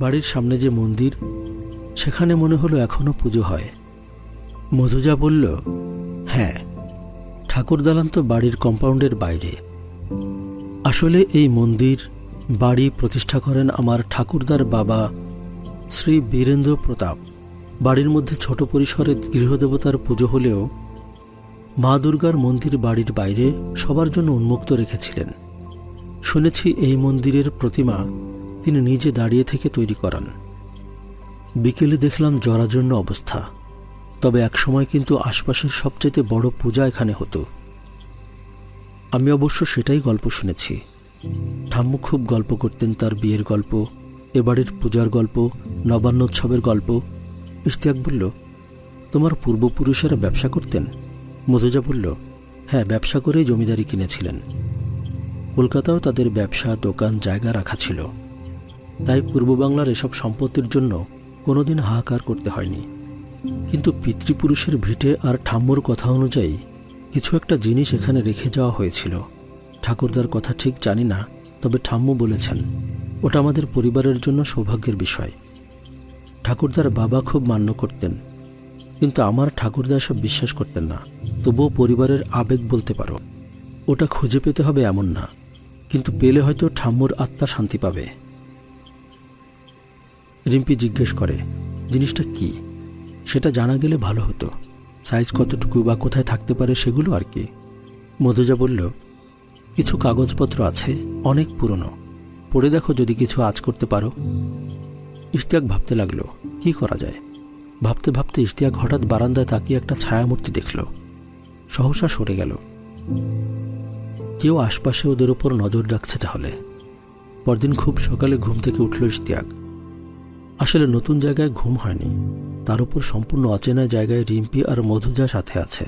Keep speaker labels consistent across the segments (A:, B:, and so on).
A: বাড়ির সামনে যে মন্দির, সেখানে মনে হলো এখনও পুজো হয়। মধুজা বলল হ্যাঁ ঠাকুর দালান তো বাড়ির কম্পাউন্ডের বাইরে। আসলে এই মন্দির বাড়ি প্রতিষ্ঠা করেন আমার ঠাকুরদার বাবা শ্রী বীরেন্দ্র প্রতাপ। বাড়ির মধ্যে ছোট পরিসরে গৃহদেবতার পুজো হলেও মা দুর্গার মন্দির বাড়ির বাইরে সবার জন্য উন্মুক্ত রেখেছিলেন। শুনেছি এই মন্দিরের প্রতিমা তিনি নিজে দাঁড়িয়ে থেকে তৈরি করান। বিকেলে দেখলাম জরাজন্য অবস্থা। তবে একসময় কিন্তু আশপাশের সবচেয়ে বড় পূজা এখানে হতো। আমি অবশ্য সেটাই গল্প শুনেছি। ঠাম্মু খুব গল্প করতেন তার বিয়ের গল্প এ বাড়ির পূজার গল্প, নবান্নোৎসবের গল্প। ইশতিয়াক বলল, তোমার পূর্বপুরুষেরা ব্যবসা করতেন? মধুজা বলল হ্যাঁ ব্যবসা করেই জমিদারি কিনেছিলেন। কলকাতাও তাদের ব্যবসা, দোকান, জায়গা রাখা ছিল। তাই পূর্ব বাংলার এসব সম্পত্তির জন্য কোনোদিন হাহাকার করতে হয়নি। কিন্তু পিতৃপুরুষের ভিটে আর ঠাম্মুর কথা অনুযায়ী কিছু একটা জিনিস এখানে রেখে যাওয়া হয়েছিল। ঠাকুরদার কথা ঠিক জানি না, তবে ঠাম্মু বলেছেন, ওটা আমাদের পরিবারের জন্য সৌভাগ্যের বিষয়। ঠাকুরদার বাবা খুব মান্য করতেন, কিন্তু আমার ঠাকুরদা সব বিশ্বাস করতেন না। তবুও পরিবারের আবেগ বলতে পারো, ওটা খুঁজে পেতে হবে এমন না। কিন্তু পেলে হয়তো ঠাম্মুর আত্মা শান্তি পাবে। রিম্পি জিজ্ঞেস করে, জিনিসটা কি? সেটা জানা গেলে ভালো হতো। সাইজ কতটুকু বা কোথায় থাকতে পারে সেগুলো আর কি। মধুজা বলল, কিছু কাগজপত্র আছে, অনেক পুরনো। পড়ে দেখো যদি কিছু আজ করতে পারো। ইশতিয়াক ভাবতে লাগল, কি করা যায়? ভাবতে ভাবতে ইশতিয়াক হঠাৎ বারান্দায় তাকিয়ে একটা ছায়ামূর্তি দেখল। সহসা সরে গেল। কেউ আশপাশে ওদের ওপর নজর রাখছে তাহলে। পরদিন খুব সকালে ঘুম থেকে উঠল ইশতিয়াক। আসলে নতুন জায়গায় ঘুম হয়নি। তার উপর সম্পূর্ণ অচেনা জায়গায় রিম্পি আর মধুজা সাথে আছে।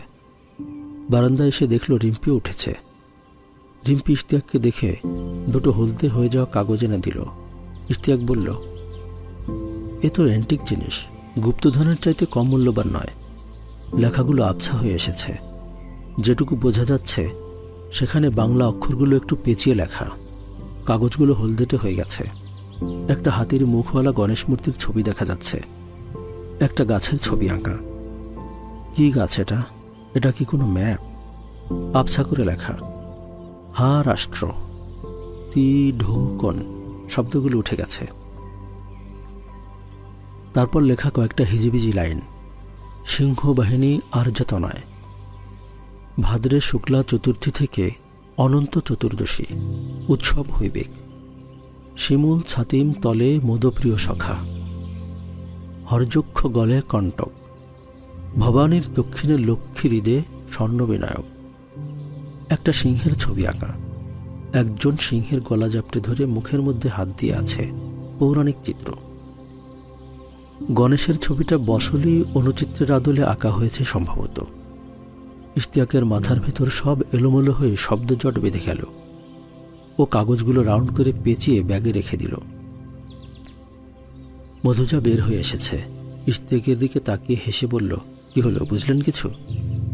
A: বারান্দায় এসে দেখল রিম্পি উঠেছে। রিম্পি ইশতিয়াককে দেখে দুটো হলদে হয়ে যাওয়া কাগজ এনে দিল। ইশতিয়াক বলল, এ তো অ্যান্টিক জিনিস। গুপ্তধনের চাইতে কম মূল্যবান নয়। লেখাগুলো আবছা হয়ে এসেছে। যেটুকু বোঝা যাচ্ছে, সেখানে বাংলা অক্ষরগুলো একটু পেঁচিয়ে লেখা। কাগজগুলো হলদেটে হয়ে গেছে। একটা হাতির মুখওয়ালা গণেশ মূর্তির ছবি দেখা যাচ্ছে। একটা গাছের ছবি আঁকা। কি গাছ এটা? এটা কি কোনো ম্যাপ? আবছা করে লেখা। হা, রাষ্ট্র। তি, ঢো, কন। শব্দগুলো উঠে গেছে। তারপর লেখা কয়েকটা হিজিবিজি লাইন। সিংহ বাহিনী নয়। ভাদ্রে শুক্লা চতুর্থী থেকে অনন্ত চতুর্দশী। উৎসব হইবেক। শিমুল ছাতিম তলে মদপ্রিয় সখা হরযক্ষ গলে কণ্টক। ভবানীর দক্ষিণে লক্ষ্মী হৃদে স্বর্ণবিনায়ক। একটা সিংহের ছবি আঁকা। একজন সিংহের গলা জাপটে ধরে মুখের মধ্যে হাত দিয়ে আছে পৌরাণিক চিত্র। গণেশের ছবিটা বসলি অনুচিত্রের আদলে আঁকা হয়েছে সম্ভবত। ইশতিয়াকের মাথার ভেতর সব এলোমেলো হয়ে শব্দজট বেঁধে গেল। ও কাগজগুলো রাউন্ড করে পেঁচিয়ে ব্যাগে রেখে দিল। মধুজা বের হয়ে এসেছে। ইশতিয়াকের দিকে তাকিয়ে হেসে বলল, কি হলো, বুঝলেন কিছু?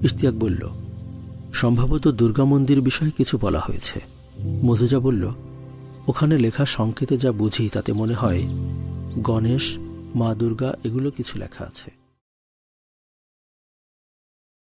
A: ইশতিয়াক বলল, সম্ভবত দুর্গা মন্দির বিষয়ে কিছু বলা হয়েছে। মধুজা বলল, ওখানে লেখা সংকেতে যা বুঝি তাতে মনে হয় গণেশ, মা দুর্গা, এগুলো কিছু লেখা আছে।